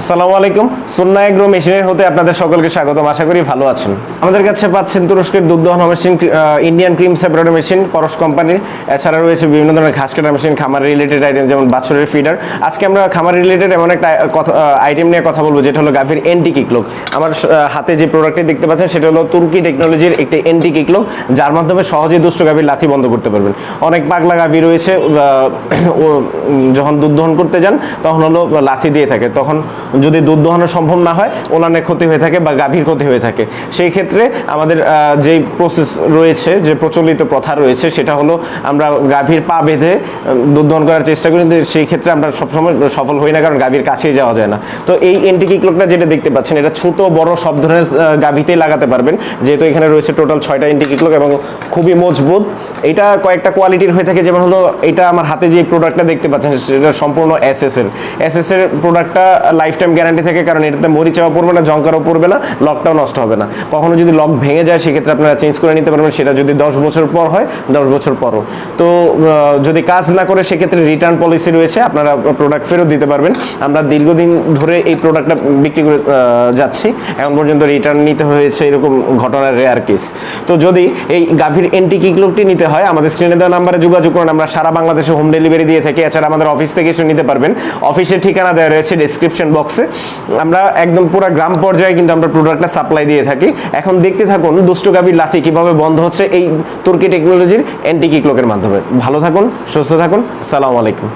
আসসালামু আলাইকুম। সুন্না এগ্রো মেশিনের হতে আপনাদের সকলকে স্বাগতম। আশা করি ভালো আছেন। আমাদের কাছে পাচ্ছেন তুরস্কের দুধ machine Indian cream separator machine, Parash কোম্পানির এছাড়া রয়েছে বিভিন্ন ধরনের ঘাস কাটার মেশিন, খামার রিলেটেড আইটেম যেমন বাছুরের ফিডার আজকে আমরা খামার রিলেটেড এমন একটা আইটেম নিয়ে কথা বলব, যেটা হলো গাভীর এন্টি কিকলোক আমার হাতে যে প্রোডাক্টটি দেখতে পাচ্ছেন, সেটা হলো তুর্কি টেকনোলজির একটি এন্টি কিকলোক যার মাধ্যমে সহজেই দুষ্ট গাভীর লাথি বন্ধ করতে পারবেন। অনেক পাগলা গাভী রয়েছে যখন দুধ দহন করতে যান, তখন হলো লাথি দিয়ে থাকে। তখন যদি দুধ দোহানো সম্ভব না হয়, ওলানের ক্ষতি হয়ে থাকে বা গাভীর ক্ষতি হয়ে থাকে। সেই ক্ষেত্রে আমাদের যেই প্রসেস রয়েছে, যে প্রচলিত প্রথা রয়েছে, সেটা হলো আমরা গাভীর পা বেঁধে দুধ দহন করার চেষ্টা করি সেই ক্ষেত্রে আমরা সবসময় সফল হই না, কারণ গাভীর কাছেই যাওয়া যায় না। তো এই এন্টিকিক্লোকটা যেটা দেখতে পাচ্ছেন, এটা ছোট, বড়, সব ধরনের গাভীতেই লাগাতে পারবেন। যেহেতু এখানে রয়েছে টোটাল ছয়টা এন্টিকিক্লোক এবং খুবই মজবুত। এটা কয়েকটা কোয়ালিটির হয়ে থাকে, যেমন হলো, এটা আমার হাতে যে প্রোডাক্টটা দেখতে পাচ্ছেন, সেটা সম্পূর্ণ এসএস এর। এসএস এর প্রোডাক্টটা লাইফ টাইম গ্যারান্টি থাকে, কারণ এটাতে মরি চাওয়া পড়বে না জঙ্কারও পড়বে না, লকটাও নষ্ট হবে না। কখনো যদি লক ভেঙে যায়, সেক্ষেত্রে আপনারা চেঞ্জ করে নিতে পারবেন, সেটা যদি দশ বছর পর হয়, দশ বছর পরও। তো যদি কাজ না করে, সেক্ষেত্রে রিটার্ন পলিসি রয়েছে, আপনারা প্রোডাক্ট ফেরত দিতে পারবেন। আমরা দীর্ঘদিন ধরে এই প্রোডাক্টটা বিক্রি করে যাচ্ছি। এখন পর্যন্ত রিটার্ন নিতে হয়েছে, এরকম ঘটনার রেয়ার কেস তো যদি এই গাভীর এন্টি কিকলোকটি নিতে হয়, আমাদের স্ক্রিনে দেওয়া নাম্বারে যোগাযোগ করুন। আমরা সারা বাংলাদেশে হোম ডেলিভারি দিয়ে থাকি, এছাড়া আমাদের অফিস থেকে এসে নিতে পারবেন। অফিসের ঠিকানা দেওয়া রয়েছে ডিসক্রিপশন বক্সে আমরা একদম পুরো গ্রাম পর্যায়ে কিন্তু আমরা প্রোডাক্টটা সাপ্লাই দিয়ে থাকি। এখন দেখতে থাকুন, দুষ্ট গাভীর লাথি কীভাবে বন্ধ হচ্ছে এই তুর্কি টেকনোলজির এন্টি কিকলোকের মাধ্যমে। ভালো থাকুন, সুস্থ থাকুন সালাম আলাইকুম।